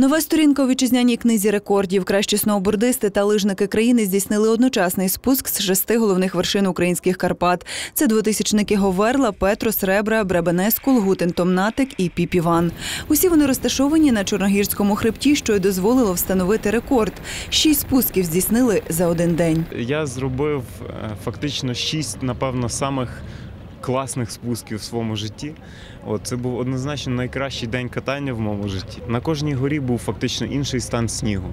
Нова сторінка у вітчизняній книзі рекордів. Кращі сноубордисти та лижники країни здійснили одночасний спуск з шести головних вершин українських Карпат. Це двотисячники Говерла, Петрос, Ребра, Бребенескул, Гутен Томнатик і Піпіван. Усі вони розташовані на Чорногірському хребті, що й дозволило встановити рекорд. Шість спусків здійснили за один день. Я зробив е, фактично шість, напевно, самих класних спусків в своєму житті. От, це був однозначно найкращий день катання в моєму житті. На кожній горі був фактично інший стан снігу,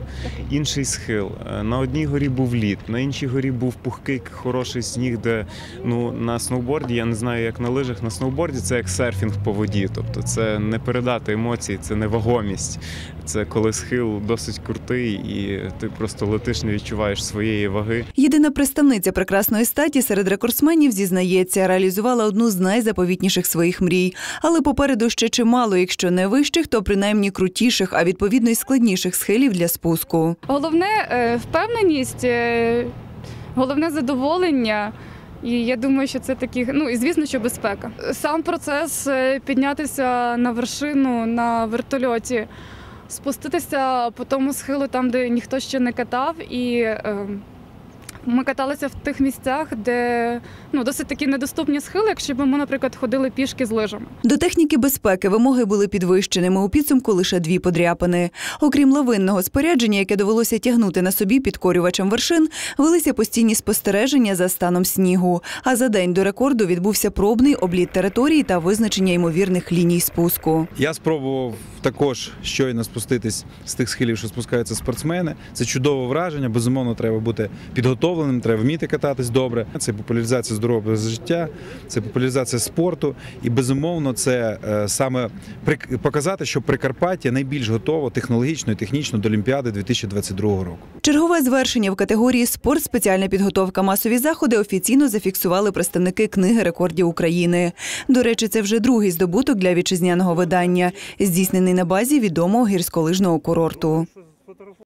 інший схил. Е, На одній горі був лід, на іншій горі був пухкий, хороший сніг, де ну, на сноуборді, я не знаю, як на лижах, на сноуборді це як серфінг по воді. Тобто це не передати емоції, це невагомість. Це коли схил досить крутий, і ти просто летиш, не відчуваєш своєї ваги. Єдина представниця прекрасної статі серед рекордсменів зізнається, реалізувала одну з найзаповітніших своїх мрій. Але попереду ще чимало, якщо не вищих, то принаймні крутіших, а відповідно й складніших схилів для спуску. Головне е, впевненість, е, головне задоволення. І я думаю, що це такі, ну і звісно, що безпека. Сам процес е, піднятися на вершину на вертольоті, спуститися по тому схилу, там, де ніхто ще не катав, і ми каталися в тих місцях, де ну, досить такі недоступні схили, якщо б ми, наприклад, ходили пішки з лижами. До техніки безпеки вимоги були підвищеними. У підсумку лише дві подряпини. Окрім лавинного спорядження, яке довелося тягнути на собі підкорювачем вершин, велися постійні спостереження за станом снігу. А за день до рекорду відбувся пробний обліт території та визначення ймовірних ліній спуску. Я спробував також щойно спуститись з тих схилів, що спускаються спортсмени. Це чудове враження. Безумовно, треба бути підготовленим, треба вміти кататись добре. Це популяризація здорового життя, це популяризація спорту. І безумовно, це е, саме показати, що Прикарпаття найбільш готово технологічно і технічно до Олімпіади 2022 року. Чергове звершення в категорії спорт, спеціальна підготовка, масові заходи офіційно зафіксували представники книги рекордів України. До речі, це вже другий здобуток для вітчизняного видання, здійснений на базі відомого гірськолижного курорту.